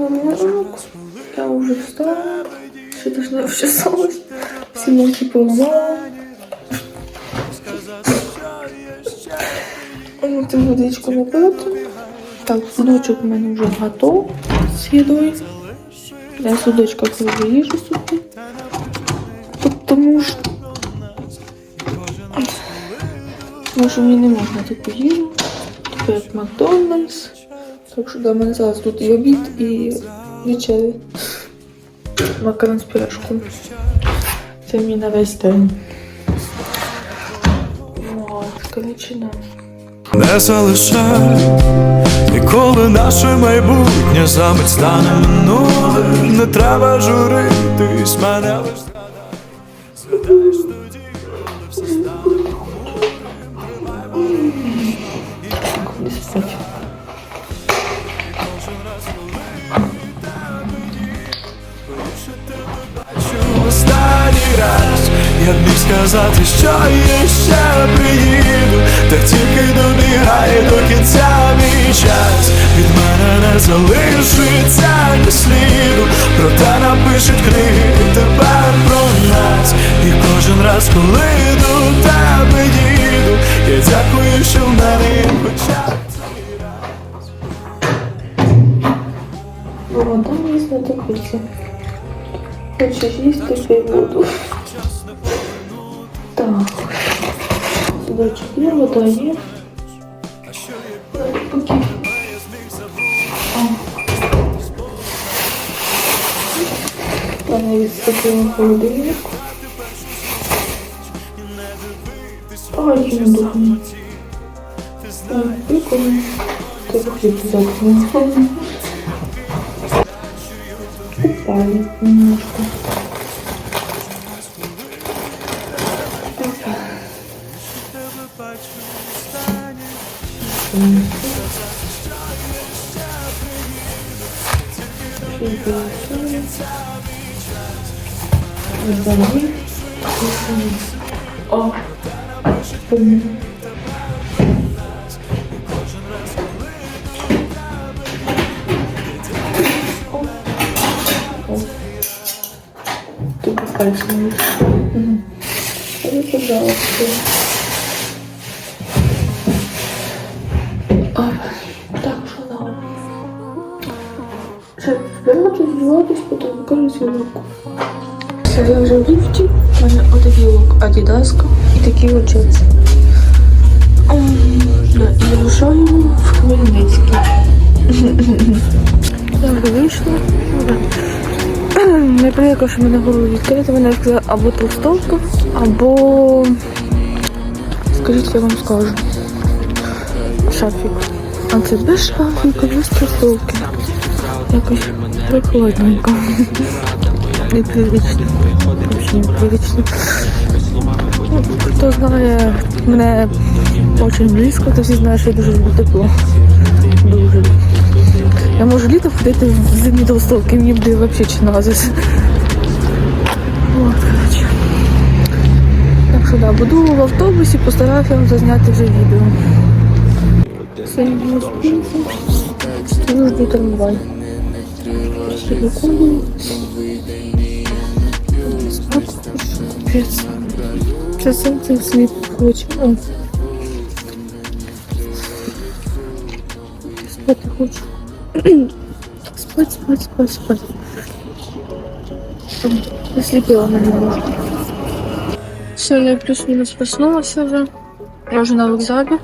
Доброго ранку. Я уже встала. Ще теж не вчесалась. Всі ночі поламала. От водичку попити. Так, судочок у мене вже готов з їдою. Я судочка вже їжу собі. Тому що... Тому що мені не можна таку їжу. Як Макдональдс. Так що да, в мене зараз тут і обід, і вечеря. Макарон з пюрешкою. Це мені на весь день. От, коротше, да. Не залишай, ніколи наше майбутнє замить стане минулим. Не треба журитись, мене лиш сказати, що я ще приїду, та тільки добігає до кінця мій час. Від мене не залишиться ні сліду, проте напишуть книги тепер про нас. І кожен раз, коли до тебе їду, я дякую, що в мене раз. Вода не знадобиться. Хочеш їсти, пий воду. Так. Судочок є, вода є. Поки. Я навіть холодильник. Я не. Ой, прикольно. Треба хліб взяти. Упали немножко. О, Тут пальцем. Я пожалуйста. Вперед розвиватись, потім покажу свій лук. Все, я вже в ліфті. У мене отакий лук Адідаска і такі от джинси. І рушаю в Хмельницький. Я вийшла. Не приїхав, що мене голову відкрити, мене сказали або толстовка, або скажіть, я вам скажу. Шафік. А це без шафіка, без толстовки. Якось. Взагалі непривично. Ну, Хто знає мене дуже близько, то всі знають, що я дуже люблю тепло. Дуже. Я можу літом ходити в зимній толстовки, мені буде взагалі чи назис. От. Так що да, буду в автобусі, постараюся вам зазняти вже відео. Сьогодні. Стою жду трамвай. Капець. Це сонце сліп хоче. Хочу. Спать, спать, спать, спать. Заслепила на немножко. Все, я плюс-минус проснулась уже. Я уже на вокзале.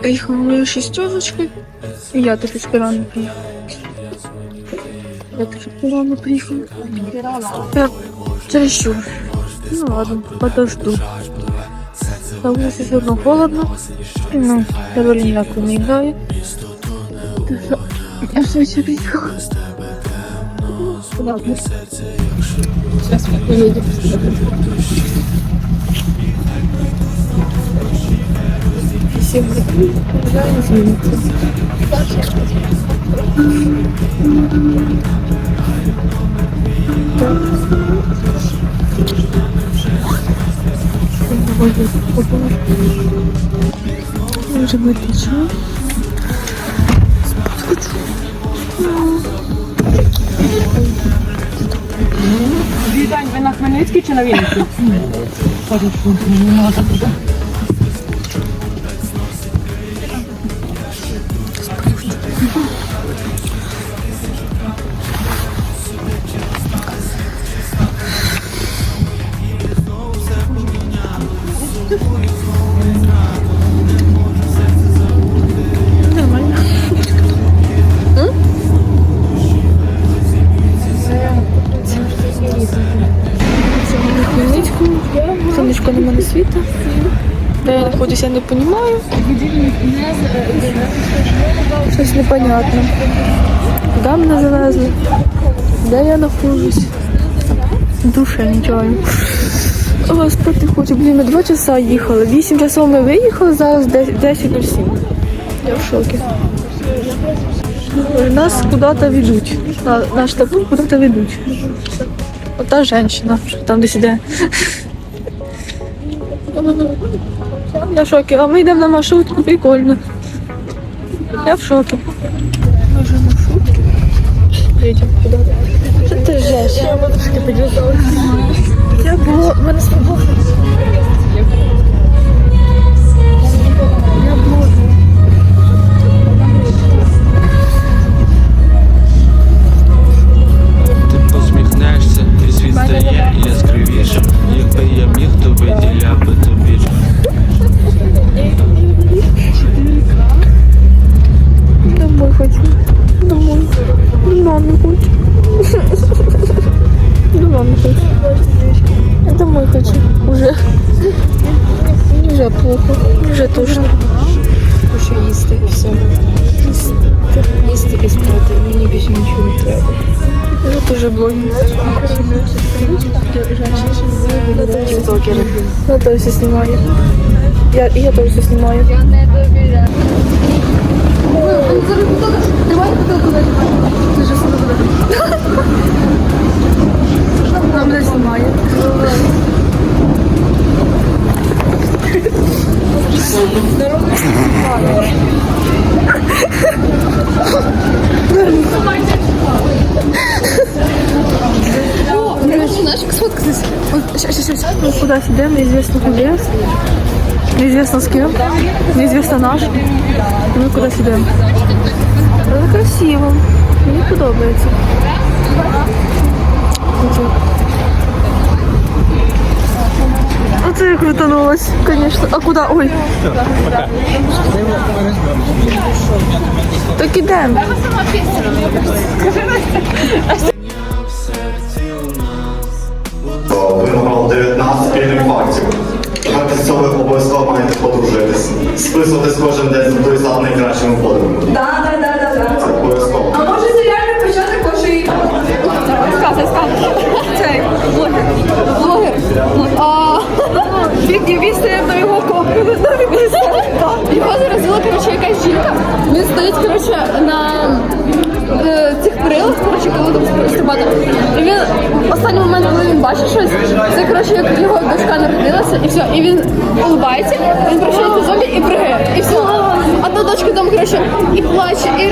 Приехала мою шестерочкой. И я таки рано приехала. Я таки рано приехала. Я чересчур. Ну ладно, подожду. На улице все равно холодно. Ну, роль никакой не играет. Я все еще приехала. Ладно. Сейчас мы поедем. Всім бажаю змінити. Може бути що? Вітань, ви на Хмельницькій чи на Вінниці? Де я не розумію. Щось непонятне. Куди мене завезли? Де я знаходжусь? Душа не чую. О, хочу. Блін, ми два часа їхали. Вісім часов ми виїхали, зараз 10.07. Я в шокі. Нас куди-то ведуть. Наш табун куди-то ведуть. Ота жінка, там десь іде. Я в шокі. А ми йдемо на маршрутку, прикольно. Я в шокі. Може маршрутки? Їдемо куди? Що ти жеш? Я трошки підв'язала. Я було... в мене тобою. Я блогер. Ти посміхнешся, і світ стає яскравішим. Якби я міг, то виділяв би тобі. Домой хочу. Домой. До мамы хочу. До мамы хочу. Домой хочу. Уже. Уже плохо. Уже тошно. Хочу їсти і все. Їсти і спати. Мені більше нічого не треба. Я тоже блогер. Тіктокери. Я тоже все снимаю. Я, и я тоже все снимаю. Нам не знімає. Сейчас, сейчас, сейчас. Мы куда идем, неизвестно куда. Неизвестно с кем. Неизвестно наш. І Ми кудись йдемо. Але красиво. Мені подобається. Оце. Оце я крутанулась, звісно. А куди? Ой. Так ідемо. Винограв 19 спільних фактів. Цього ви обов'язково маєте подружитись. Списувати з кожен день за той став найкращим подругом. Да, да, да. Це обов'язково. А може це реально початок вашої Сказай, сказай. Цей блогер. Блогер. А, Він він стояв на його копію. Його заразила, коротше, якась жінка. Він стоїть, коротше, на е, цих прилах, коротше, коли там стрибати. І він в останній момент, коли він бачить щось, це коротше, як його дочка народилася, і він улыбається, він прощається зомбі і пригає. І все. одна дочка там, коротше, і плаче, і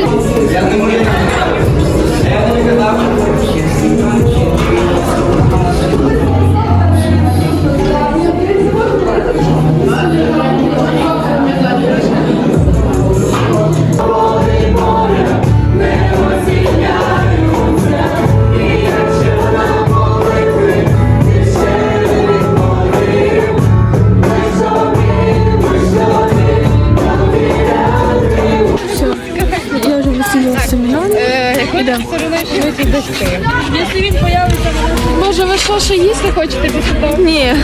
їсти хочете після того? Ні.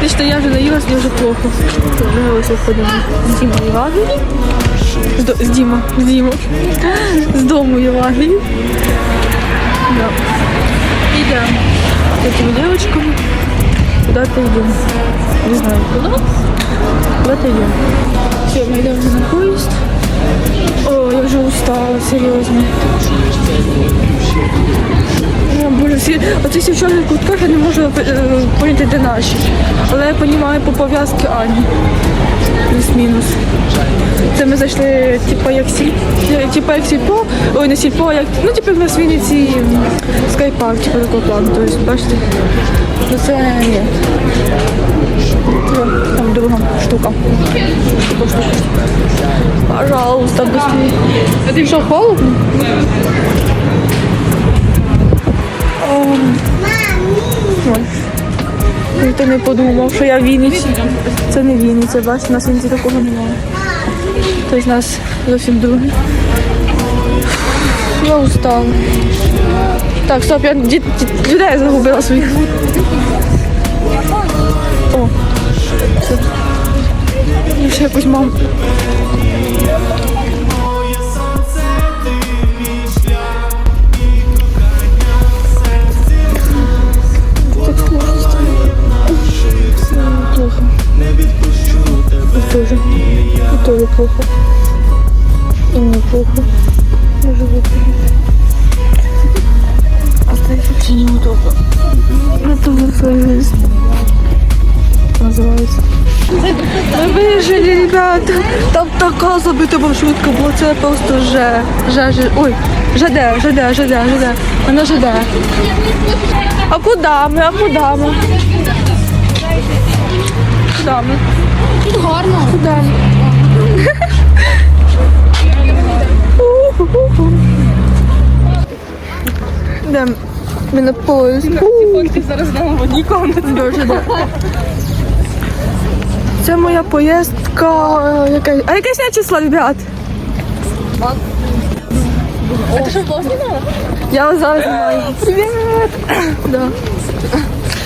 Ти що я вже наїлась, мені вже плохо. Ми ось виходимо з Дімою Євангелії. З, до- з Діма, з Діма. З дому Євангелії. Да. Йдемо. З цими дівчатками. Куда-то йдемо. Не знаю куди. Куда-то йдемо. Все, ми йдемо вже на поїзд. О, я вже устала, серйозно. В чорних кутках я не можу е, поняти, де наші. Але я розумію по пов'язці Ані. Плюс-мінус. Це ми зайшли, типу, як сіль, типу, як сільпо, ой, не сільпо, як, ну, типу, на Вінниці скайпарк, типу, такого плану. Тобто, бачите, ну це ні. Там друга штука. Пожалуйста, быстрее. Ти що, холодно? Ой. Ніхто не подумав, що я в. Це не Вінниця, бачите, у нас Вінниці такого немає. Тобто нас зовсім друге. Я устала. Так, стоп, я ді- ді- людей загубила своїх. О. Все. Я ще якусь маму. тоже. И тоже плохо. И мне плохо. На живот. Остаюсь вообще неудобно. Это вот своя жизнь. Называется. Мы выжили, ребята. Там така забита маршрутка була, це просто же. Же, же. Ой, ЖД, ЖД, ЖД, ЖД. Вона ЖД. А куди ми? А куди ми? Куди ми? Тут гарно. Куди? Де ми на поїзд. Зараз знову нікого не дуже да. Це моя поїздка. Яка... А яке сьогодні число, ребят? А ти що влог знімала? Я зараз знімаю. Привіт! Да.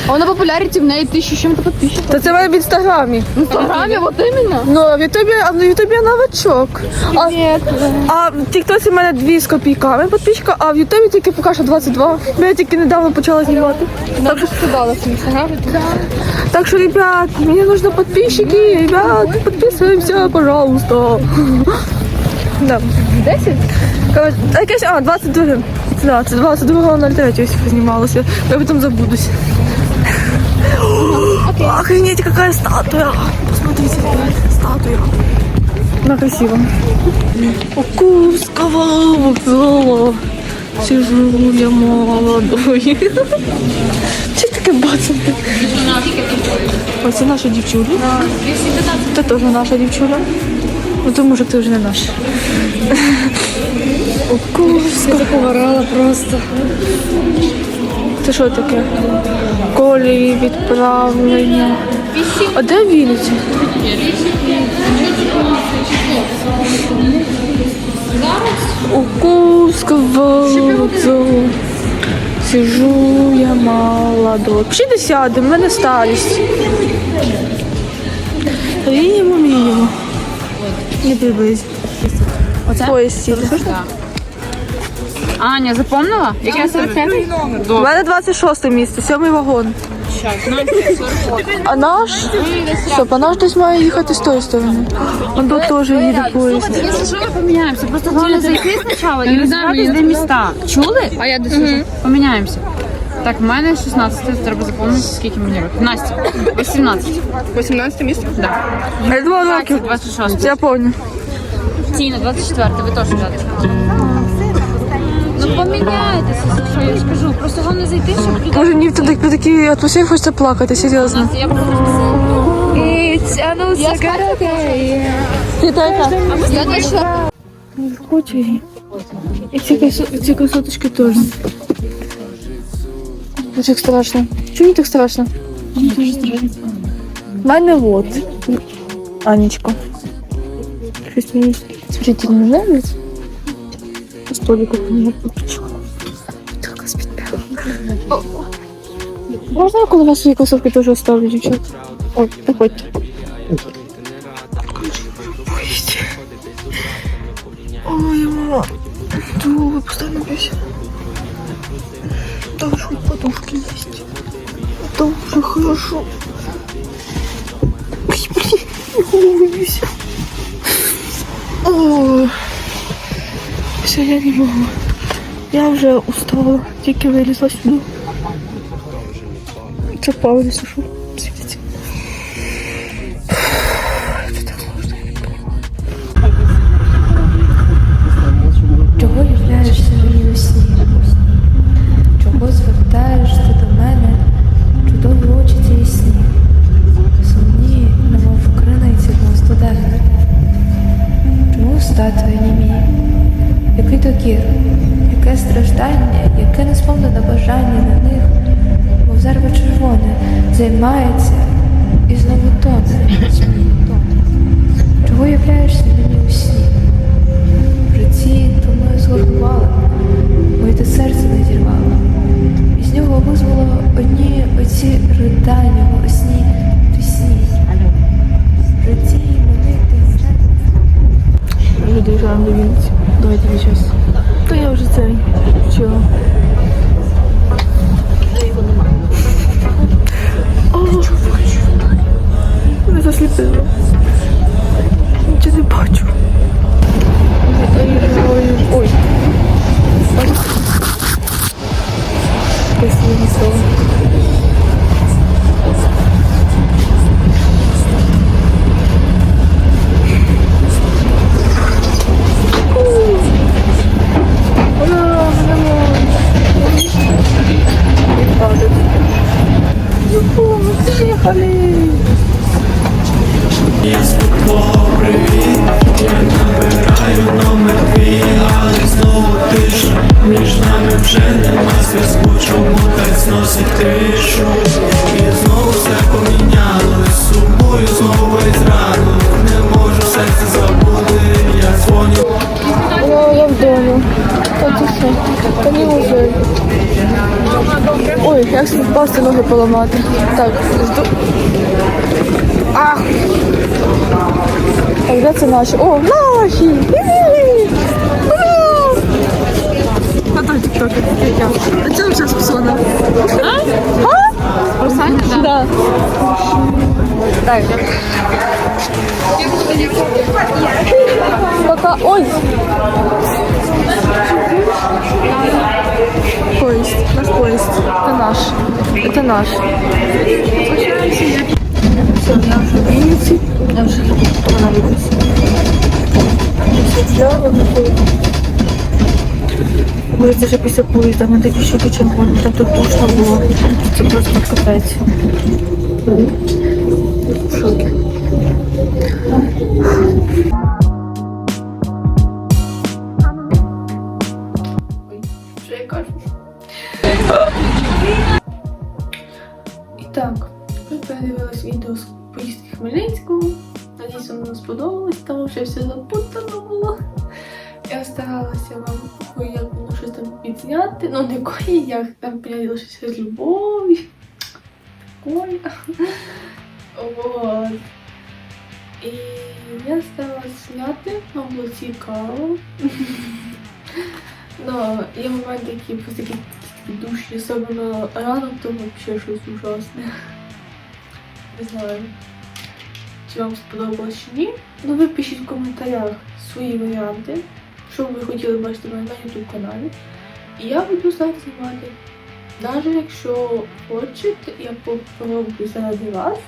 А вона популярність в неї тисячу чим-то підписчиків. Та це в мене в інстаграмі. В інстаграмі, от іменно. Ну, а в Ютубі, а в Ютубі я новачок. А, а в Тіктоці в мене дві з копійками підписчика, а в Ютубі тільки поки що 22. Я тільки недавно почала знімати. Так що сказала в інстаграмі. Так что, ребят, мне нужны подписчики. Ребят, подписываемся, пожалуйста. Да. 10? Короче, а, якесь- а, 22. Да, це 22.03 ось знімалося. Я потім забудусь. Охренеть, какая статуя. Посмотрите, статуя. Она красиво. У Курского вокзала сижу я молодой. Чи таке бацанка? Ось це наша дівчуля. Це теж наша дівчуля. Ну, тому що це вже не наш. О, Курська. Поварала просто. Це що таке? Колії відправлення. А де Вінниця? У Курского вокзалу сижу я молодой. Пішли сядемо, в мене старість. Мінімум, мінімум. Не приблизь. Оце? Поїзд сіде. Аня, запомнила? Яке 45? У мене 26 місце, сьомий вагон. А наш? Стоп, а наш десь має їхати з тої сторони. Он тут теж їде поїзд. Якщо ми поміняємося. Просто головне зайти спочатку і розібратись, де міста. Чули? А я досі. Поміняємося. Так, в мене 16, треба запомнити, скільки мені років. Настя, 18. 18 місце? Да. Я два роки. 26. Я пам'ятаю. Тіна, 24, ви теж взяти. Ну поміняйтеся, що я ж кажу. Просто головне зайти, щоб туди. Може, ні, туди при такій атмосфері хочеться плакати, серйозно. Я. Хочу її. І ці, красоточки теж. Дуже страшно. Чому так страшно? Мені дуже страшно. В мене вот. Анечка. Щось мені смотрите, не нравится. По столику не попечу. Только спит прямо. Можна я коло вас свої кросовки теж оставлю, дівчат? Ой, приходьте. Ой, мама. Вы постоянно. Даже хоть подушки есть. Это хорошо. Ой, блин, я голову Все, я не могу. Я вже устала, тільки вилізла сюди. Це Павлі сушов. Як ноги поламати. Так, жду. А! Так, де це наші? О, наші! Ї-ї! Ура! А. А це вже спасона. А? А? Русаня, да? Да. Так. Пока. Ой! Поезд. Наш поезд. Это наш. Это наш. Все, я уже Вінниці. Я виходжу. Боже, це вже після поїзда, ми такі щоки червоні, там тут душно було. Це просто капець. В І так, ви передивились відео з поїздки Хмельницького. Надіюсь, вам сподобалось, там вже все запутано було. Я старалася вам кое як воно щось там підзняти. Ну, не кое як, там понятно, що все з любов'ю. Такое. Вот. І я старалася зняти, вам було цікаво. Ну, є моменти, які просто такі, душі, особливо ранок, то взагалі щось ужасне. Не знаю, чи вам сподобалось чи ні. Ну ви пишіть в коментарях свої варіанти, що ви хотіли бачити на YouTube каналі. І я буду зараз знімати. Навіть якщо хочете, я попробую заради вас.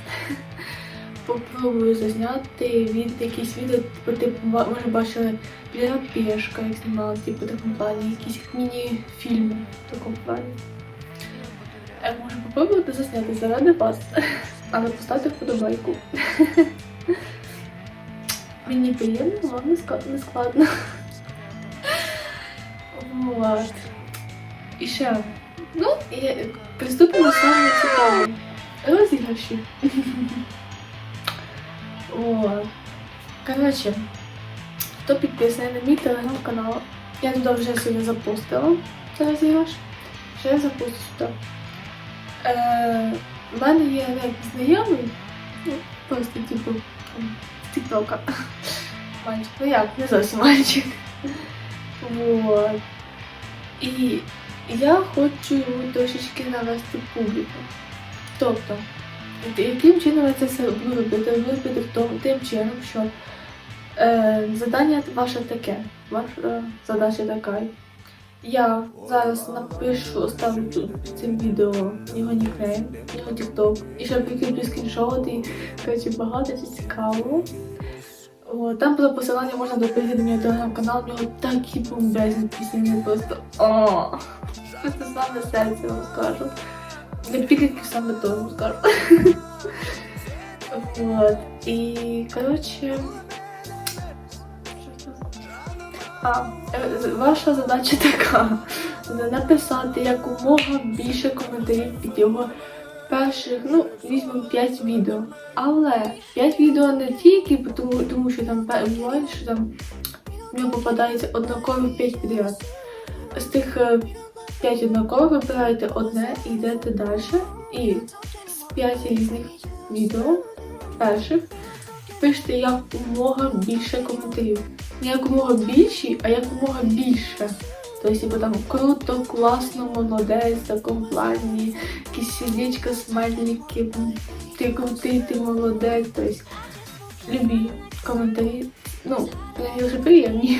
Попробую зазняти від якісь відео, типу, типу, ви бачили Лера Пешка, як знімала, типу, такому плані, якісь міні-фільми в такому плані. Я можу попробувати засняти заради вас, але поставте вподобайку. Мені приємно, вам не складно. Вот. І ще. Ну, і приступимо до самого цікавого. Розіграші. От. Коротше, хто підписаний на мій телеграм-канал, я туди вже сьогодні запустила цей розіграш. Ще запустю сюди. Е, в мене є як знайомий, ну, просто типу з Тіктока. Мальчик, ну як, не зовсім мальчик. Вот. І я хочу йому трошечки навести публіку. Тобто, яким чином я це все буду робити? Буду робити тим чином, що е, завдання ваше таке. Ваша задача така. Я зараз напишу, оставлю тут під цим відео його нікнейм, його тікток. І прикріплю скріншот і коротше, багато чого цікавого. О, там було посилання можна до перегляду мій телеграм-канал, в нього такі бомбезні пісні, просто о, просто саме серце вам скажу. Для підлітків саме вам скажу. Вот. Що це? А, е, ваша задача така: написати якомога більше коментарів під його перших, ну, візьмемо 5 відео. Але 5 відео не тільки тому, тому що там буває, що там в нього попадається однакові 5 підряд. З тих 5 однакових вибираєте одне і йдете далі. І з 5 різних відео перших пишете якомога більше коментарів. Не якомога більші, а якомога більше. Тобто, типу там круто, класно, молодець, в такому плані, якісь сердечка, смайлики, ти крутий, ти молодець. Тобто, любі коментарі. Ну, мені дуже приємні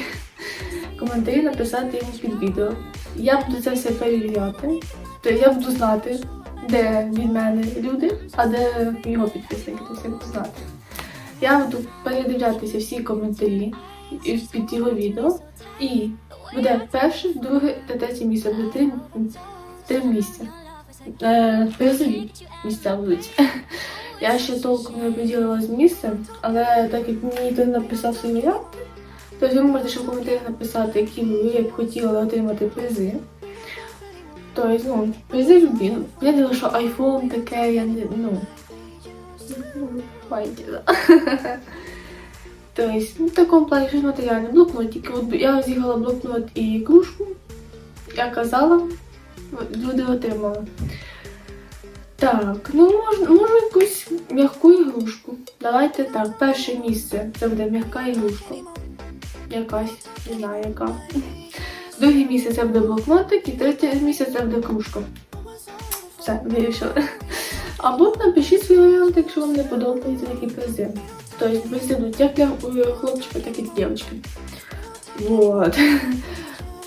коментарі написати йому під відео. Я буду це все перевіряти. Тобто я буду знати, де від мене люди, а де його підписники, тобто я буду знати. Я буду передивлятися всі коментарі під його відео. І буде перше, друге та третє місце. Буде три, три місця. Е, призові місця будуть. Я ще толком не поділила з місцем, але так як мені написав свої варіанти, то ви можете ще в коментарях написати, які ви б хотіли отримати призи. Тобто, ну, призи любі. Я думала, що айфон таке, я не, ну. Тобто, ну, в такому плані щось матеріальне. Блокнотики. От я зіграла блокнот і кружку. Я казала, люди отримали. Так, ну можна, можу якусь м'яку ігрушку. Давайте так, перше місце це буде м'яка ігрушка. Якась, не знаю яка. Друге місце це буде блокнотик і третє місце це буде кружка. Все, вирішили. Або напишіть свій варіант, якщо вам не подобаються такі призи. Тобто призи будуть як для е, хлопчика, так і для дівчинки. Вот.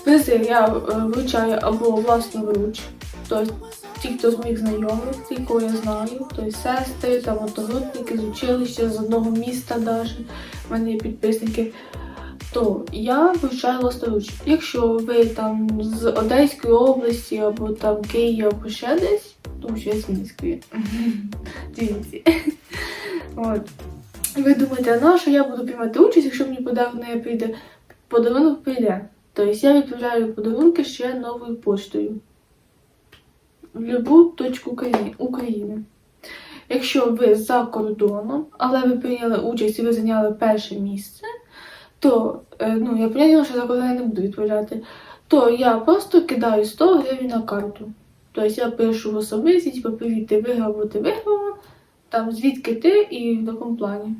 Призи я е, вручаю або власноруч. Тобто ті, хто з моїх знайомих, ті, кого я знаю, тобто сестри, там одногрупники з училища, з одного міста навіть, в мене є підписники, то я вивчаю власноруч. Якщо ви там з Одеської області або там Києва або ще десь, тому що я з. Дивіться. От. Ви думаєте, а на що я буду приймати участь, якщо мені подарунок не прийде? Подарунок прийде. Тобто я відправляю подарунки ще новою поштою в будь-яку точку України. Якщо ви за кордоном, але ви прийняли участь і ви зайняли перше місце, то е, ну, я поняла, що за я не буду відправляти, то я просто кидаю 100 гривень на карту. Тобто я пишу в особисті, типу, привіт, ти виграв, або ти виграла, там звідки ти і в такому плані.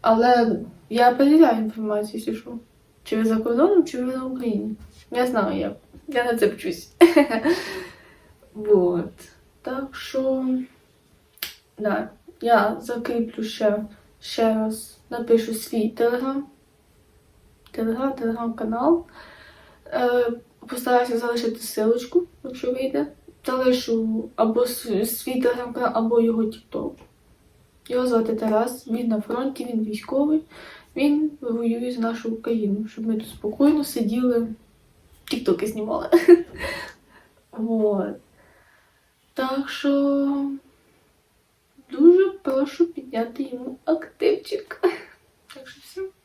Але я перевіряю інформацію, якщо що. Чи ви за кордоном, чи ви на Україні. Я знаю як. Я на це вчусь. Вот. Так що, да, я закріплю ще, ще раз, напишу свій телеграм. Телеграм, телеграм-канал. Е, постараюся залишити силочку, якщо вийде. Залишу або свій телеграм-канал, або його тікток. Його звати Тарас, він на фронті, він військовий. Він воює за нашу Україну, щоб ми тут спокійно сиділи, тіктоки знімали. Вот. Так що дуже прошу підняти йому активчик. Так що все.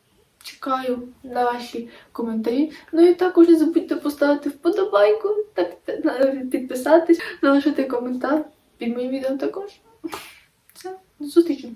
Чекаю ваші коментарі. Ну і також не забудьте поставити вподобайку та під- підписатись, залишити коментар під моїм відео також. Все, до зустрічі!